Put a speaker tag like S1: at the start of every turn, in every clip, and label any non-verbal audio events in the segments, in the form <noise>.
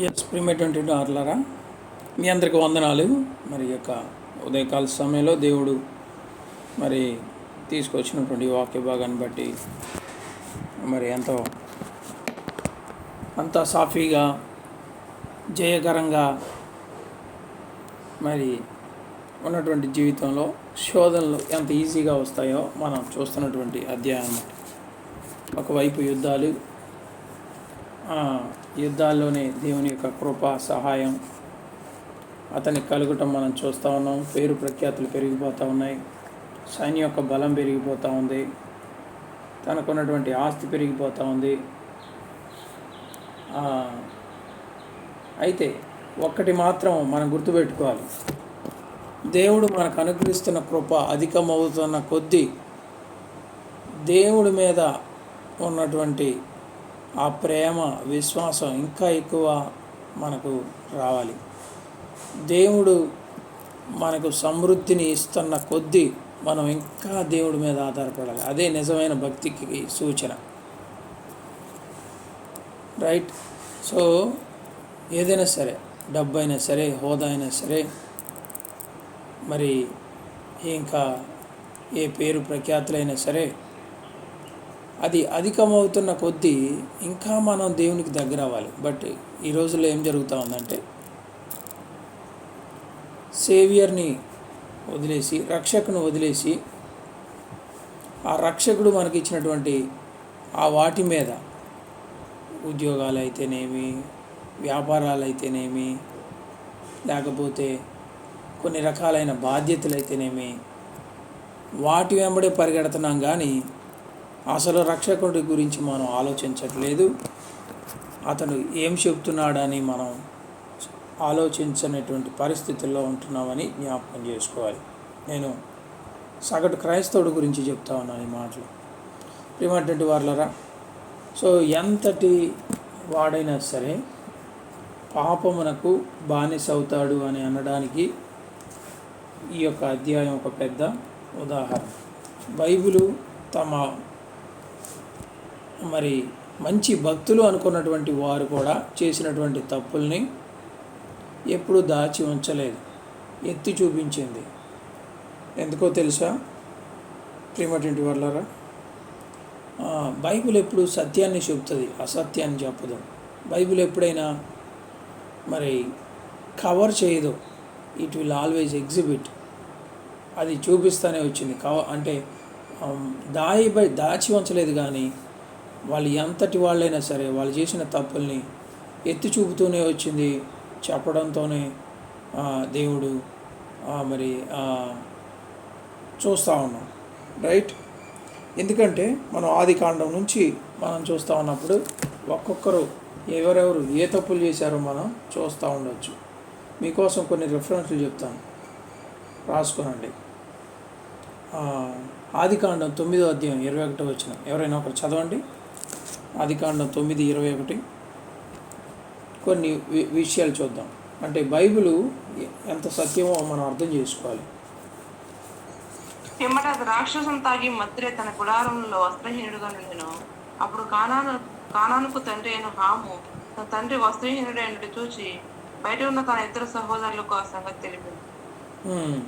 S1: Yes ప్రిమేటువంటి ఆర్లరా మీ అందరికి వందనాలు. మరి యొక్క ఉదయకాల సమయంలో దేవుడు మరి తీసుకొచ్చినటువంటి వాక్య భాగాన్ని బట్టి మరి ఎంతో అంత సాఫీగా జయకరంగా మరి ఉన్నటువంటి జీవితంలో శోధనలు ఎంత ఈజీగా వస్తాయో మనం చూస్తున్నటువంటి అధ్యాయం. ఒకవైపు యుద్ధాలు యుద్ధాల్లోనే దేవుని యొక్క కృప సహాయం అతనికి కలుగటం మనం చూస్తూ ఉన్నాం. పేరు ప్రఖ్యాతులు పెరిగిపోతూ ఉన్నాయి. సైన్యం యొక్క బలం పెరిగిపోతూ ఉంది. తనకున్నటువంటి ఆస్తి పెరిగిపోతూ ఉంది. అయితే ఒక్కటి మాత్రం మనం గుర్తుపెట్టుకోవాలి. దేవుడు మనకు అనుగ్రహిస్తున్న కృప అధికమవుతున్న కొద్దీ దేవుడి మీద ఉన్నటువంటి ఆ ప్రేమ విశ్వాసం ఇంకా ఎక్కువ మనకు రావాలి. దేవుడు మనకు సమృద్ధిని ఇస్తున్న కొద్దీ మనం ఇంకా దేవుడి మీద ఆధారపడాలి. అదే నిజమైన భక్తికి సూచన. రైట్? సో ఏదైనా సరే డబ్బు అయినా సరే హోదా అయినా సరే మరి ఇంకా ఏ పేరు ప్రఖ్యాతులైనా సరే అది అధికమవుతున్న కొద్దీ ఇంకా మనం దేవునికి దగ్గర అవ్వాలి బట్ ఈ రోజుల్లో ఏం జరుగుతూ ఉందంటే సేవియర్ని వదిలేసి రక్షకుని వదిలేసి ఆ రక్షకుడు మనకి ఇచ్చినటువంటి ఆ వాటి మీద ఉద్యోగాలు అయితేనేమి వ్యాపారాలు అయితేనేమి లేకపోతే కొన్ని రకాలైన బాధ్యతలు అయితేనేమి వాటి వెంబడే పరిగెడుతున్నాం కానీ అసలు రక్షకుడి గురించి మనం ఆలోచించట్లేదు. అతను ఏం చెప్తున్నాడని మనం ఆలోచించనటువంటి పరిస్థితుల్లో ఉంటున్నామని జ్ఞాపకం చేసుకోవాలి. నేను సగటు క్రైస్తవుడి గురించి చెప్తా ఉన్నాను ఈ మాటలు. ప్రియమైనటువంటి వాళ్ళరా సో ఎంతటి వాడైనా సరే పాపమునకు బానిస అవుతాడు అని అనడానికి ఈ యొక్క అధ్యాయం ఒక పెద్ద ఉదాహరణ. బైబిలు తమ మరి మంచి భక్తులు అనుకున్నటువంటి వారు కూడా చేసినటువంటి తప్పుల్ని ఎప్పుడూ దాచి ఉంచలేదు. ఎత్తి చూపించింది. ఎందుకో తెలుసా? ప్రేమటువంటి వాళ్ళరా బైబిల్ ఎప్పుడు సత్యాన్ని చెబుతుంది అసత్యాన్ని చెప్పదు. బైబిల్ ఎప్పుడైనా మరి కవర్ చేయదు. It will always exhibit. అది చూపిస్తూనే వచ్చింది. కవ అంటే దాయి బై దాచి ఉంచలేదు కానీ వాళ్ళు ఎంతటి వాళ్ళైనా సరే వాళ్ళు చేసిన తప్పుల్ని ఎత్తి చూపుతూనే వచ్చింది. చెప్పడంతోనే దేవుడు మరి చూస్తూ ఉన్నాం. రైట్? ఎందుకంటే మనం ఆది కాండం నుంచి మనం చూస్తూ ఉన్నప్పుడు ఒక్కొక్కరు ఎవరెవరు ఏ తప్పులు చేశారో మనం చూస్తూ ఉండొచ్చు. మీకోసం కొన్ని రెఫరెన్స్లు చెప్తాను. రాసుకోనండి. ఆది ఆదికాండం తొమ్మిదో అధ్యాయం ఇరవై ఒకటో వచ్చిన ఎవరైనా ఒకరు చదవండి. ఆదికాండం తొమ్మిది ఇరవై ఒకటి. కొన్ని వి- విషయాలు చూద్దాం. అంటే బైబిలు ఎంత సత్యమో మనం అర్థం చేసుకోవాలి.
S2: పిమ్మట రాక్షసం తాగి మద్రే తన గుడారంలో వస్త్రహీనుడుగా నిండెను. అప్పుడు కానాను కానానుకు తండ్రి అయిన హాము తన తండ్రి వస్త్రహీనుడైనట్టు చూచి బయట ఉన్న తన ఇద్దరు సహోదరులకు ఆ సంగతి తెలిపింది.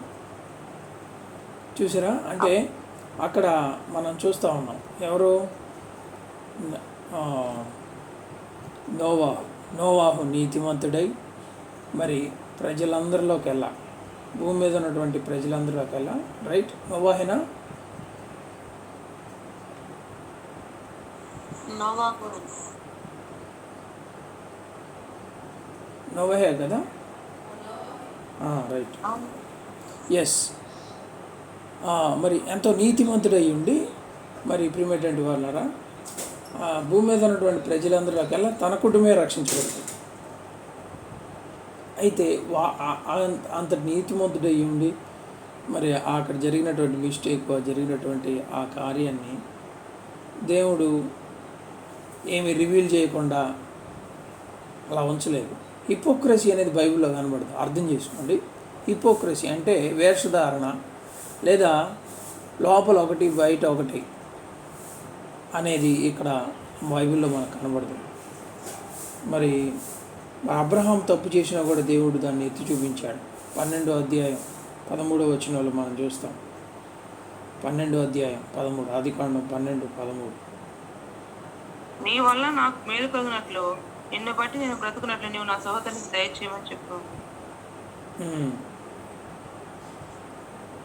S1: చూసారా? అంటే అక్కడ మనం చూస్తూ ఉన్నాం. ఎవరు? నోవా నోవాహు నీతిమంతుడై మరి ప్రజలందరిలోకి వెళ్ళా. భూమి మీద ఉన్నటువంటి ప్రజలందరిలోకి వెళ్ళా. రైట్? నోవాహేనా
S2: నోవాహు
S1: కదా? రైట్. ఎస్ మరి ఎంతో నీతిమంతుడై ఉండి మరి ప్రిమేటెంట్ వాళ్ళరా భూమి మీద ఉన్నటువంటి ప్రజలందరిలోకెల్లా తన కుటుంబమే రక్షించబడుతుంది. అయితే వా అంత నీతిమంతుడై ఉండి మరి అక్కడ జరిగినటువంటి మిస్టేక్ జరిగినటువంటి ఆ కార్యాన్ని దేవుడు ఏమి రివీల్ చేయకుండా అలా ఉంచలేదు. హిపోక్రసీ అనేది బైబిల్లో కనబడదు అర్థం చేసుకోండి. హిపోక్రసీ అంటే వేషధారణ లేదా లోపల ఒకటి బయట ఒకటి. అనేది ఇక్కడ బైబిల్లో మనకు కనబడదు మరి అబ్రహాం తప్పు చేసినా కూడా దేవుడు దాన్ని ఎత్తి చూపించాడు. పన్నెండో అధ్యాయం పదమూడో వచ్చిన వాళ్ళు మనం చూస్తాం. పన్నెండో అధ్యాయం పదమూడు ఆది కాండం పన్నెండు పదమూడు.
S2: నీ వల్ల నాకు మేలు కలిగినట్లు నిన్ను బట్టి నేను బ్రతుకున్నట్లు నీవు నా సహోదరునికి దయచేయమని చెప్పు.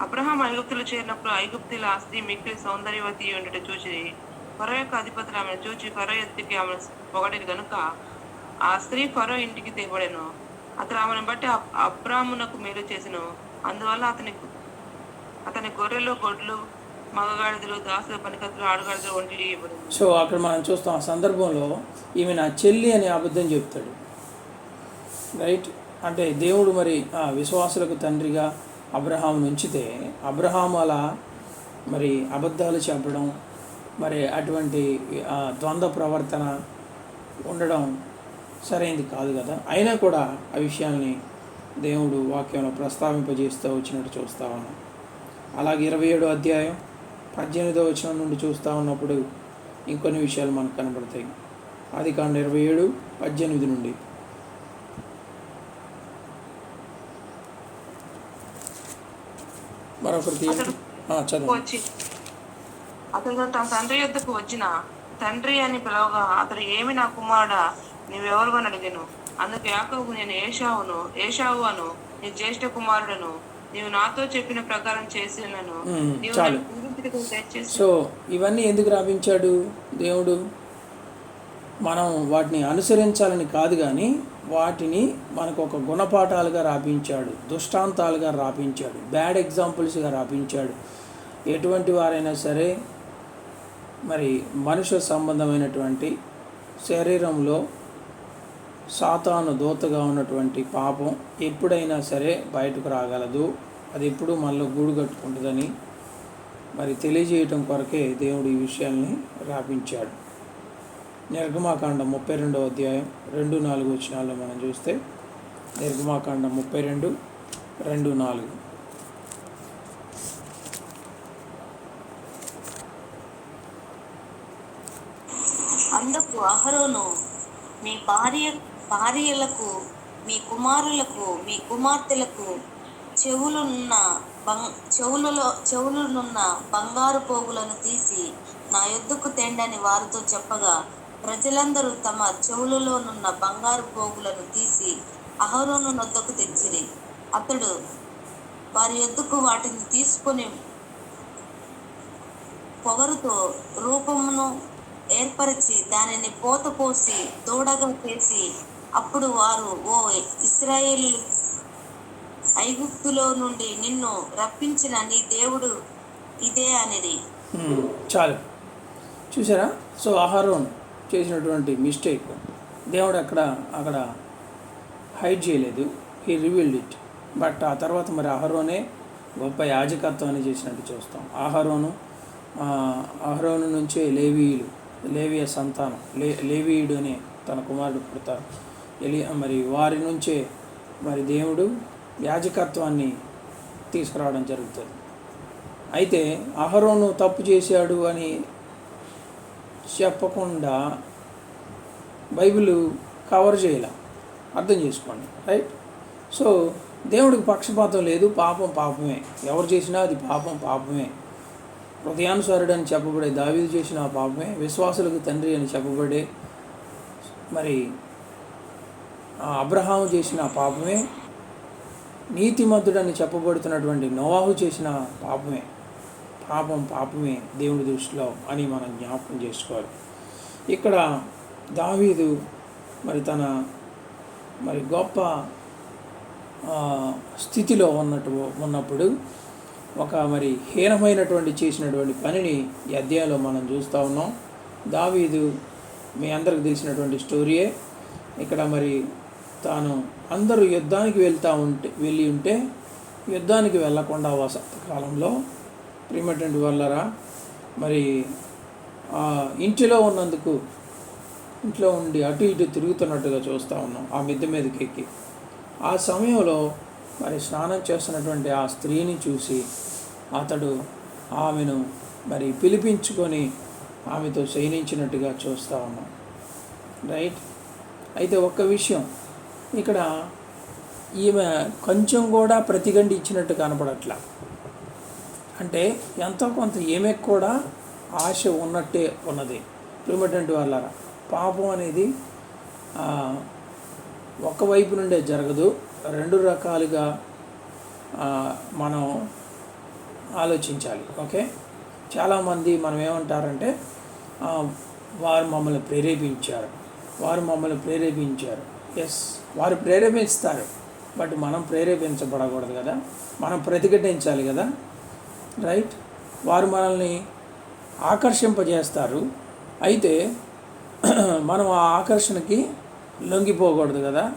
S2: అబ్రహాం ఐగుప్తులు చేరినప్పుడు ఐగుప్తుల ఆస్తి మిక్కిలి సౌందర్యవతి ఉండట చూచి ఫరో యొక్క అధిపతులు ఆమెను చూచి ఫరో ఎత్తుకి ఆమె పొగడిని గనుక ఆ స్త్రీ ఫరో ఇంటికి తెగబడెను. అతను ఆమెను బట్టి అబ్రాహ్మునకు మేలు చేసెను. అందువల్ల అతని అతని గొర్రెలు గొడ్లు మగగాడిదలు దాసుల పనికత్తులు ఆడగాడిదలు వంటి
S1: సో అక్కడ మనం చూస్తాం ఆ సందర్భంలో ఈమె నా చెల్లి అని అబద్ధం చెప్తాడు. రైట్? అంటే దేవుడు మరి ఆ విశ్వాసులకు తండ్రిగా అబ్రహాం ఉంచితే అబ్రహాం అలా మరి అబద్ధాలు చెప్పడం మరి అటువంటి ద్వంద్వ ప్రవర్తన ఉండడం సరైనది కాదు కదా. అయినా కూడా ఆ విషయాల్ని దేవుడు వాక్యంలో ప్రస్తావింపజేస్తూ వచ్చినట్టు చూస్తూ ఉన్నాం. అలాగే ఇరవై ఏడో అధ్యాయం పద్దెనిమిదో వచనం నుండి చూస్తూ ఉన్నప్పుడు ఇంకొన్ని విషయాలు మనకు కనబడతాయి. అది కాండ ఇరవై ఏడు పద్దెనిమిది నుండి. మరొకటి తీయండి.
S2: అతడు తన తండ్రి యొద్దకు వచ్చిన తండ్రి అని పిలవగా అతడు ఏమి నా కుమారుడా? నీవెవరు అని అడిగాను. అందుకు యాకోబు నేను ఏషావును ఏషావు అను నీ జ్యేష్ఠ కుమారుడను నీవు నాతో చెప్పిన ప్రకారం చేసినను.
S1: సో ఇవన్నీ ఎందుకు రాపించాడు దేవుడు? మనం వాటిని అనుసరించాలని కాదు కానీ వాటిని మనకు ఒక గుణపాఠాలుగా రాపించాడు దృష్టాంతాలుగా రాపించాడు బ్యాడ్ ఎగ్జాంపుల్స్గా రాపించాడు. ఎటువంటి వారైనా సరే మరి మనుష్య సంబంధమైనటువంటి శరీరంలో సాతాను దూతగా ఉన్నటువంటి పాపం ఎప్పుడైనా సరే బయటకు రాగలదు. అది ఎప్పుడు మనలో గూడు కట్టుకుంటుందని మరి తెలియజేయటం కొరకే దేవుడు ఈ విషయాల్ని రాపించాడు నిర్గమాకాండం ముప్పై రెండవ అధ్యాయం రెండు నాలుగు వచ్చినాల్లో మనం చూస్తే నిర్గమాకాండం ముప్పై రెండు రెండు నాలుగు.
S3: అందుకు మీ భార్య భార్యలకు మీ కుమారులకు మీ కుమార్తెలకు చెవులున్న బంగ్ చెవులలో చెవులనున్న బంగారు పోగులను తీసి నా యొద్దకు తెండని వారితో చెప్పగా ప్రజలందరూ తమ చెవులలోనున్న బంగారు పోగులను తీసి అహరోను నొద్దకు తెచ్చిరి. అతడు వారి యొద్దకు వాటిని తీసుకొని పొగరుతో రూపమును ఏర్పరిచి దానిని పోత పోసి దూడగా చేసి అప్పుడు వారు ఓ ఇస్రాయేల్ ఐగుప్తులో నుండి నిన్ను రప్పించిన నీ దేవుడు ఇదే అనేది
S1: చాలు. చూసారా? సో ఆహారం చేసినటువంటి మిస్టేక్. దేవుడు అక్కడ అక్కడ హైడ్ చేయలేదు. He revealed it. బట్ ఆ తర్వాత మరి అహరోనే గొప్ప యాజకత్వాన్ని చేసినట్టు చూస్తాం. అహరోను అహరోను నుంచే లేవీయులు. లేవియ సంతానం లే లేవీయుడు అనే తన కుమారుడు పుడతారు. ఎలి మరి వారి నుంచే మరి దేవుడు యాజకత్వాన్ని తీసుకురావడం జరుగుతుంది. అయితే అహరోను తప్పు చేశాడు అని చెప్పకుండా బైబిల్ కవర్ చేయాల. అర్థం చేసుకోండి రైట్? సో దేవుడికి పక్షపాతం లేదు పాపం పాపమే. ఎవరు చేసినా అది పాపం పాపమే. హృదయానుసారుడు అని చెప్పబడే దావీదు చేసిన ఆ పాపమే విశ్వాసులకు తండ్రి అని చెప్పబడే మరి ఆ అబ్రహాము చేసిన ఆ పాపమే నీతిమంతుడని చెప్పబడుతున్నటువంటి నోవాహు చేసిన పాపమే. పాపం పాపమే దేవుని దృష్టిలో అని మనం జ్ఞాపకం చేసుకోవాలి. ఇక్కడ దావీదు మరి తన మరి గొప్ప స్థితిలో ఉన్నట్టు ఉన్నప్పుడు ఒక మరి హీనమైనటువంటి చేసినటువంటి పనిని ఈ అధ్యాయంలో మనం చూస్తూ ఉన్నాం. దావీదు మీ అందరికి తెలిసినటువంటి స్టోరీయే. ఇక్కడ మరి తాను అందరూ యుద్ధానికి వెళ్తూ ఉంటే వెళ్ళి ఉంటే యుద్ధానికి వెళ్ళకుండా వసంత కాలంలో ప్రిమటెంట్ వల్లరా మరి ఆ ఇంటిలో ఉన్నందుకు ఇంట్లో ఉండి అటు ఇటు తిరుగుతున్నట్టుగా చూస్తూ ఉన్నాం. ఆ మిద్దె మీదకి ఎక్కి. ఆ సమయంలో మరి స్నానం చేస్తున్నటువంటి ఆ స్త్రీని చూసి అతడు ఆమెను మరి పిలిపించుకొని ఆమెతో శయనించినట్టుగా చూస్తూ ఉన్నాం. రైట్ అయితే ఒక్క విషయం. ఇక్కడ ఈమె కొంచెం కూడా ప్రతిగండి ఇచ్చినట్టు కనపడట్లా. అంటే ఎంతో కొంత ఈమె కూడా ఆశ ఉన్నట్టే ఉన్నది. ప్రిమటెంట్ వాళ్ళ పాపం అనేది ఒకవైపు ఒక వైపు నుండే జరగదు. రెండు రకాలుగా మనం ఆలోచించాలి. ఓకే? చాలామంది మనం ఏమంటారంటే వారు మమ్మల్ని ప్రేరేపించారు. వారు మమ్మల్ని ప్రేరేపించారు. ఎస్ వారు ప్రేరేపిస్తారు. బట్ మనం ప్రేరేపించబడకూడదు కదా? మనం ప్రతిఘటించాలి కదా? రైట్ వారు మనల్ని ఆకర్షింపజేస్తారు. అయితే <clears throat> మనం ఆ ఆకర్షణకి లొంగిపోకూడదు కదా?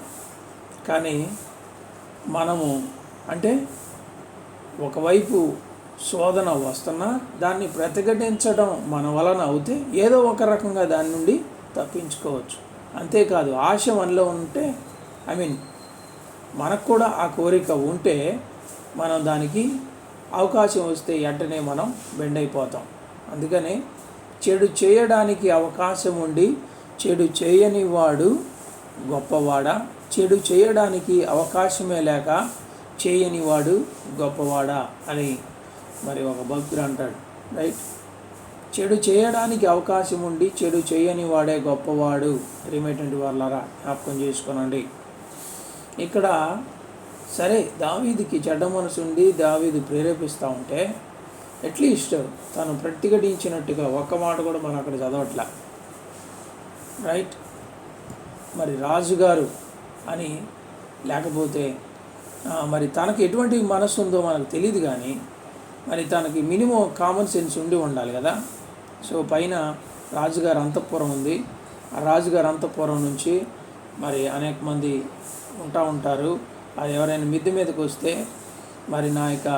S1: కానీ మనము అంటే ఒకవైపు శోధన వస్తున్నా దాన్ని ప్రతిఘటించడం మన వలన అవుతే ఏదో ఒక రకంగా దాని నుండి తప్పించుకోవచ్చు. అంతేకాదు ఆశ మనలో ఉంటే ఐ మీన్ మనకు కూడా ఆ కోరిక ఉంటే మనం దానికి అవకాశం వస్తే వెంటనే మనం బెండ్ అయిపోతాం అందుకనే చెడు చేయడానికి అవకాశం ఉండి చెడు చేయని వాడు గొప్పవాడా? చెడు చేయడానికి అవకాశమే లేక చేయని వాడు గొప్పవాడా అని మరి ఒక భక్తుడు అంటాడు రైట్ చెడు చేయడానికి అవకాశం ఉండి చెడు చేయని వాడే గొప్పవాడు. ప్రేమేటువంటి వాళ్ళరా జ్ఞాపకం చేసుకోనండి. ఇక్కడ సరే దావీదికి చెడ్డ మనసు ఉండి దావీదు ప్రేరేపిస్తూ ఉంటే అట్లీస్ట్ తను ప్రతిఘటించినట్టుగా ఒక్క మాట కూడా మనం అక్కడ చదవట్లా. రైట్ మరి రాజుగారు అని లేకపోతే మరి తనకు ఎటువంటి మనసు ఉందో మనకు తెలియదు కానీ మరి తనకి మినిమం కామన్ సెన్స్ ఉండి ఉండాలి కదా. సో పైన రాజుగారి అంతఃపురం ఉంది. ఆ రాజుగారి అంతఃపురం నుంచి మరి అనేక మంది ఉంటా ఉంటారు. అది ఎవరైనా మిద్దె మీదకి వస్తే మరి నా యొక్క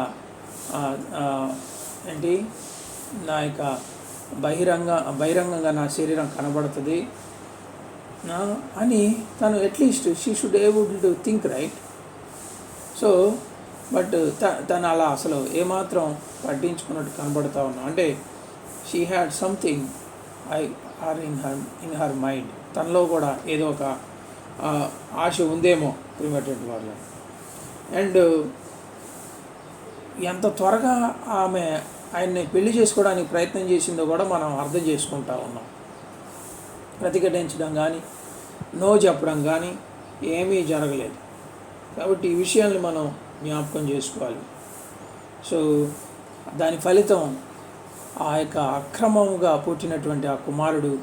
S1: ఏంటి? నా యొక్క బహిరంగ బహిరంగంగా నా శరీరం కనబడుతుంది. అని తను at least she should able to think right so but త తను అలా అసలు ఏమాత్రం పట్టించుకున్నట్టు కనబడతా ఉన్నా. అంటే she had something I R in her in her mind తనలో కూడా ఏదో ఒక ఆశ ఉందేమో ప్రిమేటెడ్ వాళ్ళ. అండ్ ఎంత త్వరగా ఆమె ఆయన్ని పెళ్ళి చేసుకోవడానికి ప్రయత్నం చేసిందో కూడా మనం అర్థం చేసుకుంటా ఉన్నాం. ప్రతిఘటించడం కానీ నో చెప్పడం కానీ ఏమీ జరగలేదు. కాబట్టి ఈ విషయాల్ని మనం జ్ఞాపకం చేసుకోవాలి. సో దాని ఫలితం ఆ యొక్క అక్రమముగా పుట్టినటువంటి ఆ కుమారుడు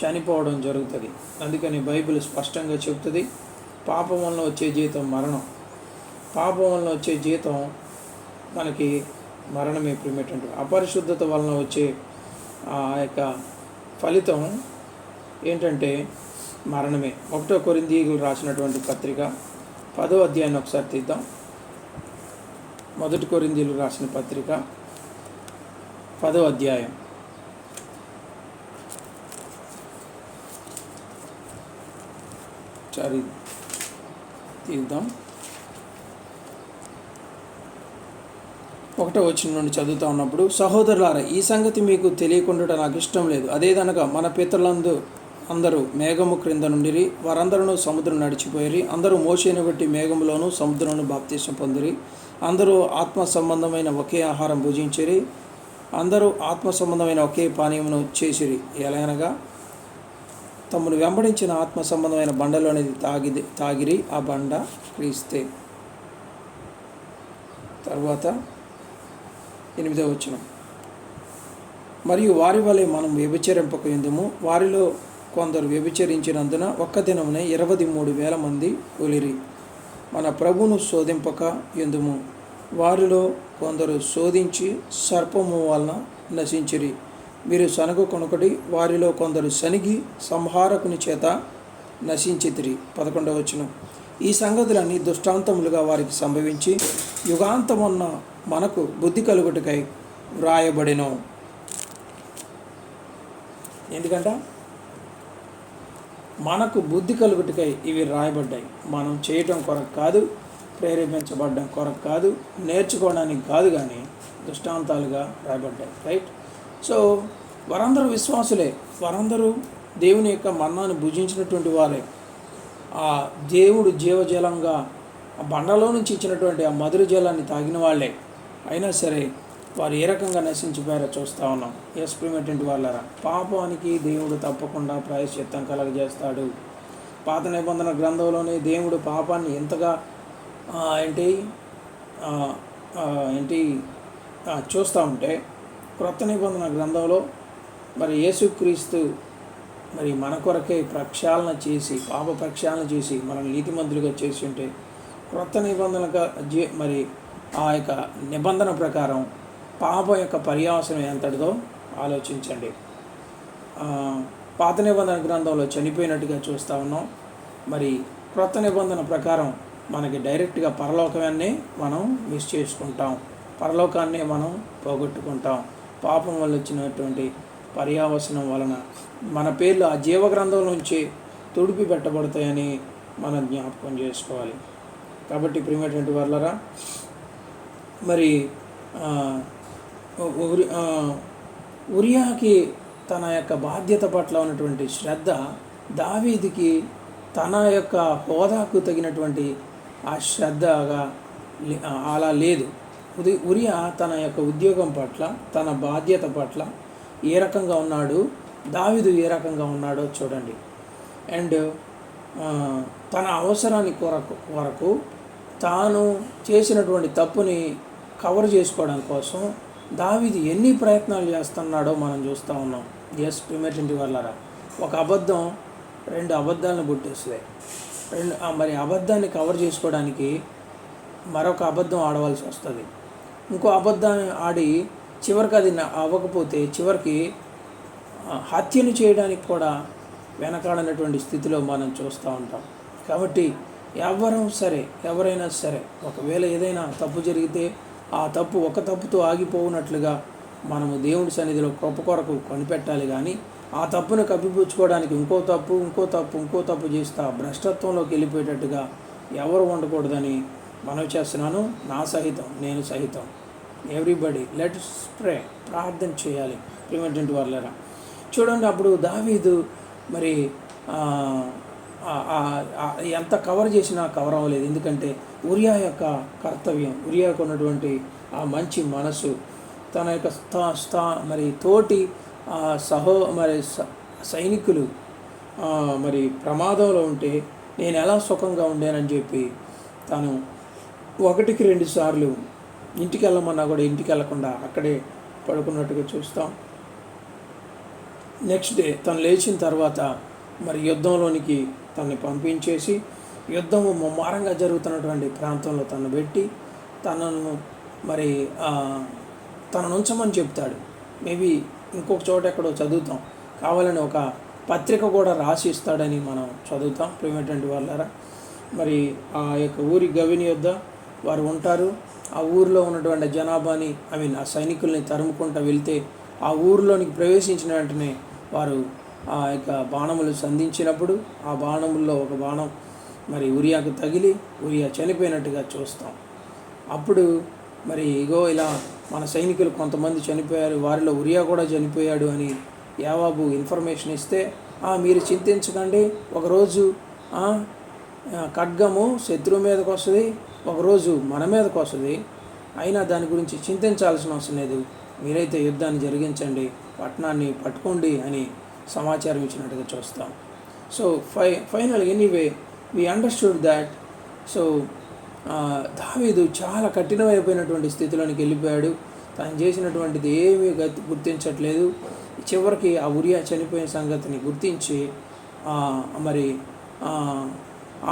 S1: చనిపోవడం జరుగుతుంది. అందుకని బైబిల్ స్పష్టంగా చెబుతుంది పాపం వలన వచ్చే జీతం మరణం. పాపం వలన వచ్చే జీతం మనకి మరణమే ప్రిమేటెంట్ అపరిశుద్ధత వలన వచ్చే ఆ యొక్క ఫలితం ఏంటంటే మరణమే. ఒకటో కొరిందీలు రాసినటువంటి పత్రిక పదో అధ్యాయాన్ని ఒకసారి తీద్దాం. మొదటి కొరిందీలు రాసిన పత్రిక పదో అధ్యాయం. సరే తీద్దాం. ఒకటో వచ్చిన నుండి చదువుతా ఉన్నప్పుడు సహోదరులారా ఈ సంగతి మీకు తెలియకుండా నాకు ఇష్టం లేదు. అదేదనగా మన పితరులందు అందరూ మేఘము క్రింద నుండిరి వారందరూ సముద్రం నడిచిపోయిరి. అందరూ మోసేను బట్టి మేఘములోను సముద్రంలో బాప్తీసం పొందిరి. అందరూ ఆత్మ సంబంధమైన ఒకే ఆహారం భుజించిరి. అందరూ ఆత్మ సంబంధమైన ఒకే పానీయమును చేసిరి. ఎలాగనగా తమను వెంబడించిన ఆత్మ సంబంధమైన బండలోనిది తాగి తాగిరి ఆ బండ క్రీస్తే. తర్వాత ఎనిమిదవ వచనం. మరియు వారి వలె మనం వ్యభిచరింపక ఎందుము? వారిలో కొందరు వ్యభిచరించినందున ఒక్క దినమునే ఇరవై మూడు వేల మంది కూలిరి మన ప్రభును శోధింపక ఎందుము? వారిలో కొందరు శోధించి సర్పము వలన నశించిరి. మీరు సనగ కొనుకటి వారిలో కొందరు సనిగి సంహారకుని చేత నశించితిరి. పదకొండవ వచ్చిన ఈ సంగతులన్నీ దుష్టాంతములుగా వారికి సంభవించి యుగాంతమున్న మనకు బుద్ధి కలుగుటకై వ్రాయబడిన. ఎందుకంటే? మనకు బుద్ధి కలుగుటకై ఇవి రాయబడ్డాయి. మనం చేయటం కొరకు కాదు ప్రేరేపించబడడం కొరకు కాదు నేర్చుకోవడానికి కాదు కానీ దృష్టాంతాలుగా రాయబడ్డాయి. రైట్ సో వారందరూ విశ్వాసులే. వారందరూ దేవుని యొక్క మన్నాను భుజించినటువంటి వారే. ఆ దేవుడు జీవజలంగా ఆ బండలో నుంచి ఇచ్చినటువంటి ఆ మధుర జలాన్ని తాగిన వాళ్ళే. అయినా సరే వారు ఏ రకంగా నశించిపోయారో చూస్తూ ఉన్నాం. ఎస్ప్రిమెంటెంట్ వాళ్ళరా? పాపానికి దేవుడు తప్పకుండా ప్రాయశ్చిత్తం కలగజేస్తాడు. పాత నిబంధన గ్రంథంలోనే దేవుడు పాపాన్ని ఎంతగా ఏంటి ఏంటి చూస్తూ ఉంటే క్రొత్త నిబంధన గ్రంథంలో మరి యేసుక్రీస్తు మరి మన కొరకే ప్రక్షాళన చేసి పాప ప్రక్షాళన చేసి మనం నీతిమంతులుగా చేసి ఉంటే క్రొత్త నిబంధనగా మరి ఆ యొక్క నిబంధన ప్రకారం పాప యొక్క పర్యావసనం ఎంతటిదో ఆలోచించండి. పాత నిబంధన గ్రంథంలో చనిపోయినట్టుగా చూస్తూ ఉన్నాం. మరి క్రొత్త నిబంధన ప్రకారం మనకి డైరెక్ట్గా పరలోకాన్ని మనం మిస్ చేసుకుంటాం. పరలోకాన్ని మనం పోగొట్టుకుంటాం. పాపం వల్ల వచ్చినటువంటి పర్యావసనం వలన మన పేర్లు ఆ జీవ గ్రంథం నుంచి తుడిపి పెట్టబడతాయని మనం జ్ఞాపకం చేసుకోవాలి. కాబట్టి ప్రియమైనటువంటి వాళ్ళరా మరి ఉరియాకి తన యొక్క బాధ్యత పట్ల ఉన్నటువంటి శ్రద్ధ దావీదికి తన యొక్క హోదాకు తగినటువంటి ఆ శ్రద్ధగా అలా లేదు. ఉది ఉరియా తన యొక్క ఉద్యోగం పట్ల తన బాధ్యత పట్ల ఏ రకంగా ఉన్నాడు దావీదు ఏ రకంగా ఉన్నాడో చూడండి. అండ్ తన అవసరాన్ని కొరకు వరకు తాను చేసినటువంటి తప్పుని కవర్ చేసుకోవడం కోసం దావిది ఎన్ని ప్రయత్నాలు చేస్తున్నాడో మనం చూస్తూ ఉన్నాం. ఎస్ ప్రిమేటింటి వాళ్ళరా. ఒక అబద్ధం రెండు అబద్ధాలను పుట్టేస్తుంది రెండు మరి అబద్ధాన్ని కవర్ చేసుకోవడానికి మరొక అబద్ధం ఆడవలసి వస్తుంది. ఇంకో అబద్ధాన్ని ఆడి చివరికి అది అవ్వకపోతే చివరికి హత్యను చేయడానికి కూడా వెనకాడనటువంటి స్థితిలో మనం చూస్తూ ఉంటాం. కాబట్టి ఎవరం సరే ఎవరైనా సరే ఒకవేళ ఏదైనా తప్పు జరిగితే ఆ తప్పు ఒక తప్పుతో ఆగిపోవునట్లుగా మనము దేవుడి సన్నిధిలో కృప కొరకు కనిపెట్టాలి కానీ ఆ తప్పును కప్పిపుచ్చుకోవడానికి ఇంకో తప్పు ఇంకో తప్పు ఇంకో తప్పు చేస్తా భ్రష్టత్వంలోకి వెళ్ళిపోయేటట్టుగా ఎవరు ఉండకూడదని మనవి చేస్తున్నాను. నా సహితం నేను సహితం. ఎవ్రీబడి లెట్ స్ప్రే ప్రార్థన చేయాలి. ప్రివెంటెంట్ వాళ్ళరా చూడండి అప్పుడు దావీదు మరి ఎంత కవర్ చేసినా కవర్ అవ్వలేదు. ఎందుకంటే ఉరియా యొక్క కర్తవ్యం ఉరియాకు ఉన్నటువంటి ఆ మంచి మనసు తన యొక్క స్థా స్థా మరి తోటి ఆ, సహో మరి స- సైనికులు మరి ప్రమాదంలో ఉంటే నేను ఎలా సుఖంగా ఉండేనని చెప్పి తను ఒకటికి రెండు సార్లు ఇంటికి వెళ్ళమన్నా కూడా ఇంటికి వెళ్ళకుండా అక్కడే పడుకున్నట్టుగా చూస్తాం. నెక్స్ట్ డే తను లేచిన తర్వాత మరి యుద్ధంలోనికి తనని పంపించేసి యుద్ధం ముమ్మారంగా జరుగుతున్నటువంటి ప్రాంతంలో తను పెట్టి తనను మరి తనను ఉంచమని చెప్తాడు. మేబీ ఇంకొక చోట ఎక్కడో చదువుతాం. కావాలని ఒక పత్రిక కూడా రాసి ఇస్తాడని మనం చదువుతాం. ప్రేమటువంటి వాళ్ళారా? మరి ఆ యొక్క ఊరి గవిని యొద్ద వారు ఉంటారు. ఆ ఊరిలో ఉన్నటువంటి జనాభాని ఐ మీన్ ఆ సైనికుల్ని తరుముకుంటూ వెళ్తే ఆ ఊరిలోనికి ప్రవేశించిన వెంటనే వారు ఆ యొక్క బాణములు సంధించినప్పుడు ఆ బాణముల్లో ఒక బాణం మరి ఉరియాకు తగిలి ఉరియా చనిపోయినట్టుగా చూస్తాం. అప్పుడు మరి ఇగో ఇలా మన సైనికులు కొంతమంది చనిపోయారు వారిలో ఉరియా కూడా చనిపోయాడు అని యావాబు ఇన్ఫర్మేషన్ ఇస్తే మీరు చింతించకండి. ఒకరోజు ఖడ్గము శత్రువు మీదకి వస్తుంది ఒకరోజు మన మీదకి వస్తుంది. అయినా దాని గురించి చింతించాల్సిన అవసరం లేదు. మీరైతే యుద్ధాన్ని జరిగించండి పట్టణాన్ని పట్టుకోండి అని సమాచారం ఇచ్చినట్టుగా చూస్తాం. So phi final anyway we understood that so దావీదు చాలా కఠినమైపోయినటువంటి స్థితిలోనికి వెళ్ళిపోయాడు. తను చేసినటువంటిది ఏమీ గతి గుర్తించట్లేదు. చివరికి ఆ ఉరియా చనిపోయిన సంగతిని గుర్తించి మరి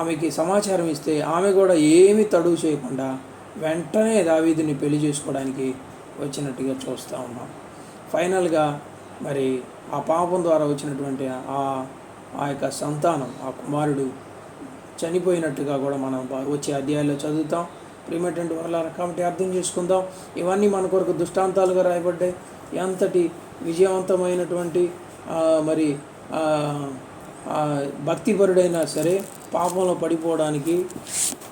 S1: ఆమెకి సమాచారం ఇస్తే ఆమె కూడా ఏమీ తడువు చేయకుండా వెంటనే దావీదుని పెళ్ళి చేసుకోవడానికి వచ్చినట్టుగా చూస్తూ ఉన్నాం. ఫైనల్గా మరి ఆ పాపం ద్వారా వచ్చినటువంటి ఆ ఆ యొక్క సంతానం ఆ కుమారుడు చనిపోయినట్టుగా కూడా మనం బా- వచ్చే అధ్యాయాల్లో చదువుతాం. ప్రిమేటెంట్ వల్ల కాబట్టి అర్థం చేసుకుందాం. ఇవన్నీ మన కొరకు దృష్టాంతాలుగా రాయబడ్డాయి. ఎంతటి విజయవంతమైనటువంటి మరి భక్తిపరుడైనా సరే పాపంలో పడిపోవడానికి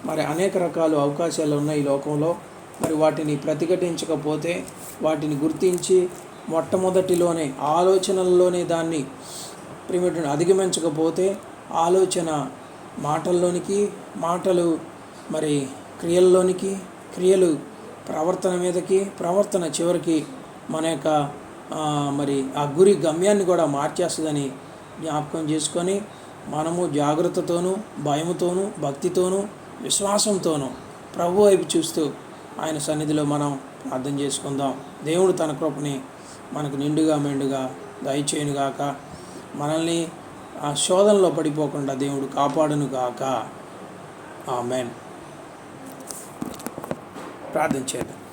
S1: మరి అనేక రకాల అవకాశాలు ఉన్నాయి ఈ లోకంలో. మరి వాటిని ప్రతిఘటించకపోతే వాటిని గుర్తించి మొట్టమొదటిలోనే ఆలోచనల్లోనే దాన్ని ప్రిమిటివ్ అధిగమించకపోతే ఆలోచన మాటల్లోనికి మాటలు మరి క్రియల్లోనికి క్రియలు ప్రవర్తన మీదకి ప్రవర్తన చివరికి మన యొక్క మరి ఆ గురి గమ్యాన్ని కూడా మార్చేస్తుందని జ్ఞాపకం చేసుకొని మనము జాగ్రత్తతోనూ భయముతోనూ భక్తితోనూ విశ్వాసంతోనూ ప్రభు వైపు చూస్తూ ఆయన సన్నిధిలో మనం అర్థం చేసుకుందాం. దేవుడు తన కృపని మనకు నిండుగా మెండుగా దయచేయునుగాక. మనల్ని ఆ శోధనలో పడిపోకుండా దేవుడు కాపాడును కాక ఆమెన్. ప్రార్థన చేద్దాం.